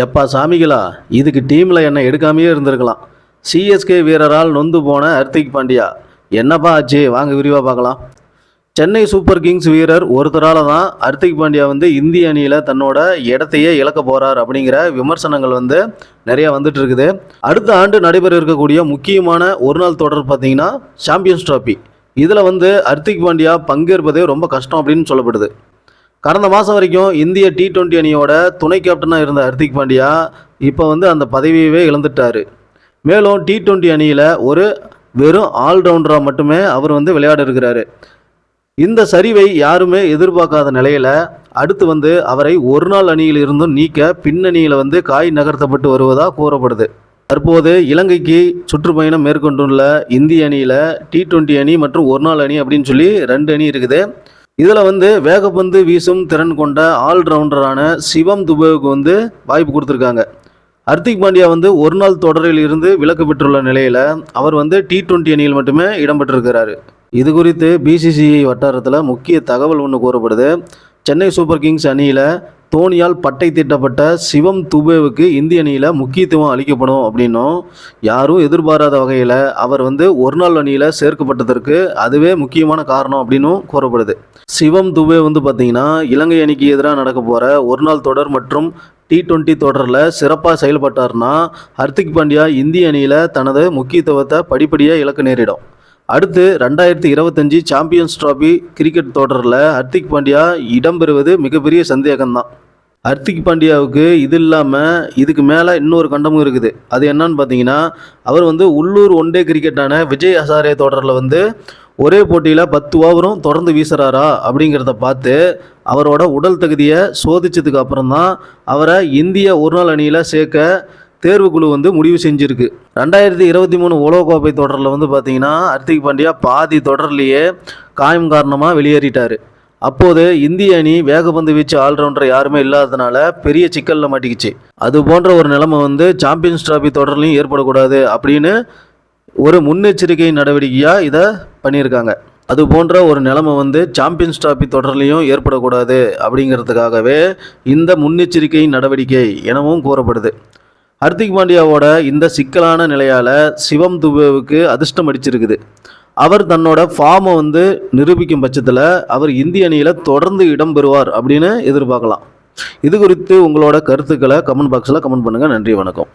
எப்பா சாமிகளா இதுக்கு டீமில் என்னை எடுக்காமையே இருந்திருக்கலாம். சிஎஸ்கே வீரரால் நொந்து போன ஹர்திக் பாண்டியா. என்னப்பா ஆச்சு? வாங்க விரிவாக பார்க்கலாம். சென்னை சூப்பர் கிங்ஸ் வீரர் ஒருத்தரால் தான் ஹர்திக் பாண்டியா வந்து இந்திய அணியில் தன்னோட இடத்தையே இழக்க போகிறார் அப்படிங்கிற விமர்சனங்கள் வந்து நிறையா வந்துட்டு இருக்குது அடுத்த ஆண்டு நடைபெற இருக்கக்கூடிய முக்கியமான ஒரு நாள் தொடர் பார்த்தீங்கன்னா சாம்பியன்ஸ் ட்ராஃபி இதில் வந்து ஹர்திக் பாண்டியா பங்கேற்பதே ரொம்ப கஷ்டம் அப்படின்னு சொல்லப்படுது. கடந்த மாதம் வரைக்கும் இந்திய டி டுவெண்ட்டி அணியோட துணை கேப்டனாக இருந்த ஹர்திக் பாண்டியா இப்போ வந்து அந்த பதவியவே இழந்துட்டார். மேலும் டி டுவெண்ட்டி அணியில் ஒரு வெறும் ஆல்ரவுண்டராக மட்டுமே அவர் வந்து விளையாட இருக்கிறாரு. இந்த சரிவை யாருமே எதிர்பார்க்காத நிலையில் அடுத்து வந்து அவரை ஒரு நாள் அணியில் இருந்தும் நீக்க பின்னணியில் வந்து காய் நகர்த்தப்பட்டு வருவதாக கூறப்படுது. தற்போது இலங்கைக்கு சுற்றுப்பயணம் மேற்கொண்டுள்ள இந்திய அணியில் டி டுவெண்ட்டி அணி மற்றும் ஒரு நாள் அணி அப்படின்னு சொல்லி ரெண்டு அணி இருக்குது. இதில் வந்து வேகப்பந்து வீசும் திறன் கொண்ட ஆல்ரவுண்டரான சிவம் துபேவுக்கு வந்து வாய்ப்பு கொடுத்துருக்காங்க. ஹர்திக் பாண்டியா வந்து ஒரு நாள் தொடரில் இருந்து விலக்கு பெற்றுள்ள நிலையில் அவர் வந்து டி டுவெண்ட்டி அணியில் மட்டுமே இடம்பெற்றிருக்கிறாரு. இது குறித்து பிசிசிஐ வட்டாரத்தில் முக்கிய தகவல் ஒன்று கூறப்படுது. சென்னை சூப்பர் கிங்ஸ் அணியில் தோனியால் பட்டை தீட்டப்பட்ட சிவம் துபேவுக்கு இந்திய அணியில் முக்கியத்துவம் அளிக்கப்படும் அப்படின்னும் யாரும் எதிர்பாராத வகையில் அவர் வந்து ஒரு நாள் அணியில் சேர்க்கப்பட்டதற்கு அதுவே முக்கியமான காரணம் அப்படின்னும் கூறப்படுது. சிவம் துபே வந்து பார்த்தீங்கன்னா இலங்கை அணிக்கு எதிராக நடக்க போகிற ஒரு நாள் தொடர் மற்றும் டி டுவெண்ட்டி தொடரில் சிறப்பாக செயல்பட்டார்னா ஹர்திக் பாண்டியா இந்திய அணியில் தனது முக்கியத்துவத்தை படிப்படியாக இழக்க நேரிடும். அடுத்து ரெண்டாயிரத்தி இருபத்தஞ்சி சாம்பியன்ஸ் ட்ராஃபி கிரிக்கெட் தொடரில் ஹர்திக் பாண்டியா இடம்பெறுவது மிகப்பெரிய சந்தேகம்தான். ஹர்திக் பாண்டியாவுக்கு இது இல்லாமல் இதுக்கு மேலே இன்னொரு கண்டமும் இருக்குது. அது என்னன்னு பார்த்தீங்கன்னா அவர் வந்து உள்ளூர் ஒன் டே கிரிக்கெட்டான விஜய் ஹசாரே தொடரில் வந்து ஒரே போட்டியில் பத்து ஓவரும் தொடர்ந்து வீசுகிறாரா அப்படிங்கிறத பார்த்து அவரோட உடல் தகுதியை சோதிச்சதுக்கு அப்புறம் தான் அவரை இந்திய ஒரு நாள் அணியில் சேர்க்க தேர்வுக்குழு வந்து முடிவு செஞ்சுருக்கு. ரெண்டாயிரத்தி இருபத்தி மூணு உலகக்கோப்பை தொடரில் வந்து பார்த்திங்கன்னா ஹர்திக் பாண்டியா பாதி தொடர்லேயே காயம் காரணமாக வெளியேறிட்டார். அப்போது இந்திய அணி வேகப்பந்து வீச்சு ஆல்ரவுண்டர் யாருமே இல்லாததுனால பெரிய சிக்கலில் மாட்டிக்கிச்சு. அது போன்ற ஒரு நிலைமை வந்து சாம்பியன்ஸ் டிராஃபி தொடர்லையும் ஏற்படக்கூடாது அப்படின்னு ஒரு முன்னெச்சரிக்கை நடவடிக்கையாக இதை பண்ணியிருக்காங்க. அது போன்ற ஒரு நிலைமை வந்து சாம்பியன்ஸ் டிராஃபி தொடர்லையும் ஏற்படக்கூடாது அப்படிங்கிறதுக்காகவே இந்த முன்னெச்சரிக்கை நடவடிக்கை எனவும் கூறப்படுது. ஹர்திக் பாண்டியாவோட இந்த சிக்கலான நிலையால் சிவம் துபேவுக்கு அதிர்ஷ்டம் அடிச்சிருக்குது. அவர் தன்னோட ஃபார்மை வந்து நிரூபிக்கும் பட்சத்தில் அவர் இந்திய அணியில் தொடர்ந்து இடம் பெறுவார் அப்படின்னு எதிர்பார்க்கலாம். இது குறித்து உங்களோட கருத்துக்களை கமெண்ட் பாக்ஸில் கமெண்ட் பண்ணுங்கள் நன்றி வணக்கம்.